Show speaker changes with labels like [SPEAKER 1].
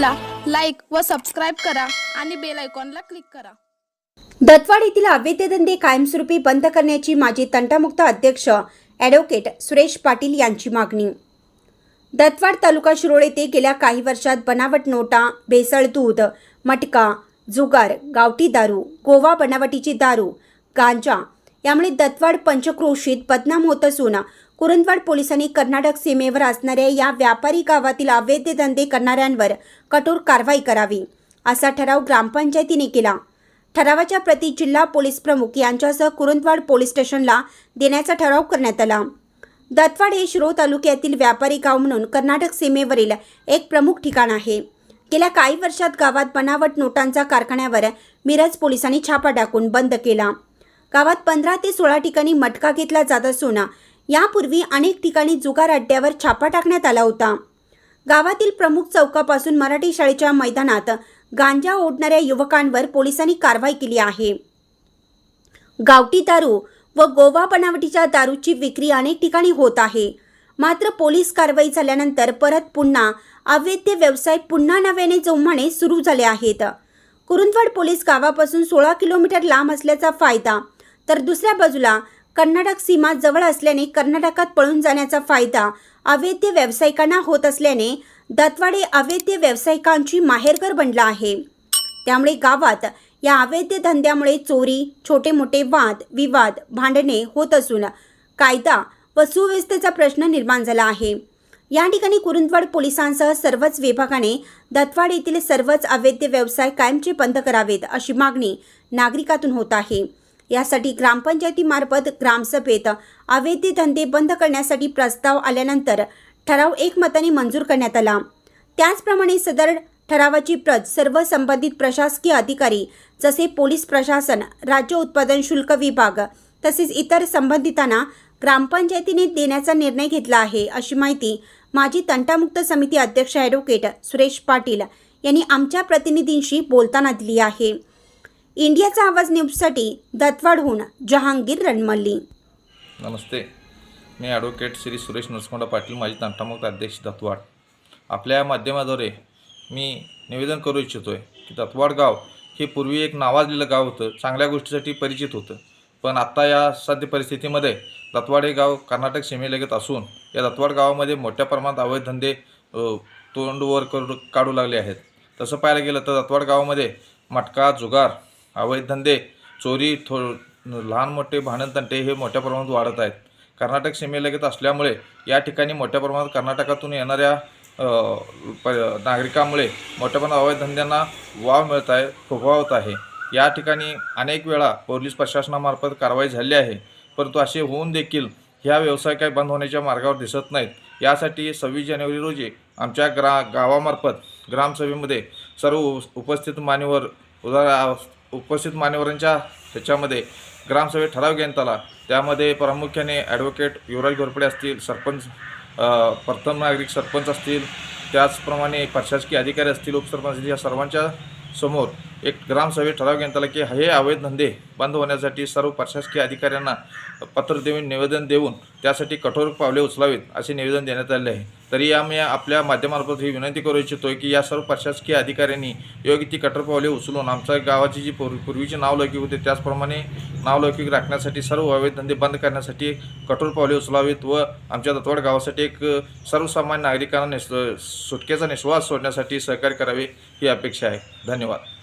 [SPEAKER 1] व सबस्क्राईब करा आणि बेल आयकॉनला क्लिक करा.
[SPEAKER 2] दत्तवाड येथील अवैध धंदे कायमस्वरूपी बंद करण्याची माजी तंटामुक्त अध्यक्ष ॲडव्होकेट सुरेश पाटील यांची मागणी. दत्वाड तालुका शिरोळ येथे गेल्या काही वर्षात बनावट नोटा भेसळ दूध मटका जुगार गावठी दारू गोवा बनावटीची दारू गांजा यामुळे दत्वाड पंचक्रोशीत बदनाम होत असून कुरुंदवाड पोलिसांनी कर्नाटक सीमेवर असणाऱ्या या व्यापारी गावातील अवैध धंदे करणाऱ्यांवर कठोर कारवाई करावी असा ठराव ग्रामपंचायतीने केला. ठरावाच्या प्रती जिल्हा पोलीस प्रमुख यांच्यासह कुरुंदवाड पोलीस स्टेशनला देण्याचा ठराव करण्यात आला. दत्तवाड हे शिरो तालुक्यातील व्यापारी गाव म्हणून कर्नाटक सीमेवरील एक प्रमुख ठिकाण आहे. गेल्या काही वर्षात गावात बनावट नोटांचा कारखान्यावर मिरज पोलिसांनी छापा टाकून बंद केला. गावात पंधरा ते सोळा ठिकाणी मटका घेतला जात असून यापूर्वी अनेक ठिकाणी जुगार अड्ड्यावर छापा टाकण्यात आला होता. गावातील प्रमुख चौकापासून मराठी शाळेच्या मैदानात गांजा ओढणाऱ्या युवकांवर पोलिसांनी कारवाई केली आहे. गावठी दारू व गोवा बनावटीच्या दारूची विक्री अनेक ठिकाणी होत आहे. मात्र पोलीस कारवाई झाल्यानंतर परत पुन्हा अवैध व्यवसाय पुन्हा नव्याने जोमाने सुरू झाले आहेत. कुरुंदवाड पोलीस गावापासून सोळा किलोमीटर लांब असल्याचा फायदा तर दुसऱ्या बाजूला कर्नाटक सीमा जवळ असल्याने कर्नाटकात पळून जाण्याचा फायदा अवैध व्यावसायिकांना होत असल्याने दत्वाडे अवैध व्यावसायिकांची माहेरघर बनला आहे. त्यामुळे गावात या अवैध धंद्यामुळे चोरी छोटे मोठे वाद विवाद भांडणे होत असून कायदा व सुव्यवस्थेचा प्रश्न निर्माण झाला आहे. या ठिकाणी कुरुंदवाड पोलिसांसह सर्वच विभागाने दत्वाड येथील सर्वच अवैध व्यवसाय कायमचे बंद करावेत अशी मागणी नागरिकातून होत आहे. यासाठी ग्रामपंचायतीमार्फत ग्रामसभेत अवैध धंदे बंद करण्यासाठी प्रस्ताव आल्यानंतर ठराव एकमताने मंजूर करण्यात आला. त्याचप्रमाणे सदर ठरावाची प्रत सर्व संबंधित प्रशासकीय अधिकारी जसे पोलीस प्रशासन राज्य उत्पादन शुल्क विभाग तसेच इतर संबंधितांना ग्रामपंचायतीने देण्याचा निर्णय घेतला आहे अशी माहिती माजी तंटामुक्त समिती अध्यक्ष ॲडव्होकेट सुरेश पाटील यांनी आमच्या प्रतिनिधींशी बोलताना दिली आहे. इंडियाचा आवाज न्यूजसाठी दत्वाडहून जहांगीर रणमल्ली.
[SPEAKER 3] नमस्ते. मी ॲडव्होकेट श्री सुरेश नरसकोंडा पाटील माझी तंटामुक्त अध्यक्ष दत्वाड आपल्या माध्यमाद्वारे मी निवेदन करू इच्छितो आहे की दत्वाड गाव हे पूर्वी एक नावाजलेलं गाव होतं चांगल्या गोष्टीसाठी परिचित होतं. पण आत्ता या सद्य परिस्थितीमध्ये दत्वाड हे गाव कर्नाटक सीमेलगत असून या दत्वाड गावामध्ये मोठ्या प्रमाणात अवैध धंदे तोंडवर करू काढू लागले आहेत. तसं पाहायला गेलं तर दत्वाड गावामध्ये मटका जुगार अवैध धंदे चोरी थो लहान मोठे भांडणतंटे हे मोठ्या प्रमाणात वाढत आहेत. कर्नाटक सीमेलगत असल्यामुळे या ठिकाणी मोठ्या प्रमाणात कर्नाटकातून येणाऱ्या प नागरिकांमुळे मोठ्या प्रमाणात अवैध धंद्यांना वाव मिळत आहे फोफावत आहे. या ठिकाणी अनेक वेळा पोलीस प्रशासनामार्फत कारवाई झाली आहे परंतु असे होऊन देखील ह्या व्यवसाय काय बंद होण्याच्या मार्गावर दिसत नाहीत. यासाठी सव्वीस जानेवारी रोजी आमच्या ग्रा गावामार्फत ग्रामसभेमध्ये सर्व उपस्थित मान्यवर उदा उपस्थित मान्यवरांच्या ह्याच्यामध्ये ग्रामसभेत ठराव घेण्यात आला. त्यामध्ये प्रामुख्याने ॲडव्होकेट युवराज घोरपडे असतील सरपंच प्रथम नागरिक सरपंच असतील त्याचप्रमाणे प्रशासकीय अधिकारी असतील उपसरपंच या सर्वांच्या समोर एक ग्रामसभेत ठराव घेण्यात आला की हे अवैध धंदे बंद होण्यासाठी सर्व प्रशासकीय अधिकाऱ्यांना पत्र देऊन निवेदन देऊन त्यासाठी कठोर पावले उचलावीत असे निवेदन देण्यात आले आहे. तरी आम्ही आपल्या माध्यमामार्फत ही विनंती करू इच्छितो की या सर्व प्रशासकीय अधिकाऱ्यांनी योग्य ती कठोर पावले उचलून आमच्या गावाची जी पूर्वी पूर्वीची नावलौकिक होते त्याचप्रमाणे नावलौकिक राखण्यासाठी सर्व अवैध धंदे बंद करण्यासाठी कठोर पावले उचलावीत व आमच्या दत्तवाड गावासाठी एक सर्वसामान्य नागरिकांना निस सुटकेचा निश्वास सोडण्यासाठी सहकार्य करावे ही अपेक्षा आहे. धन्यवाद.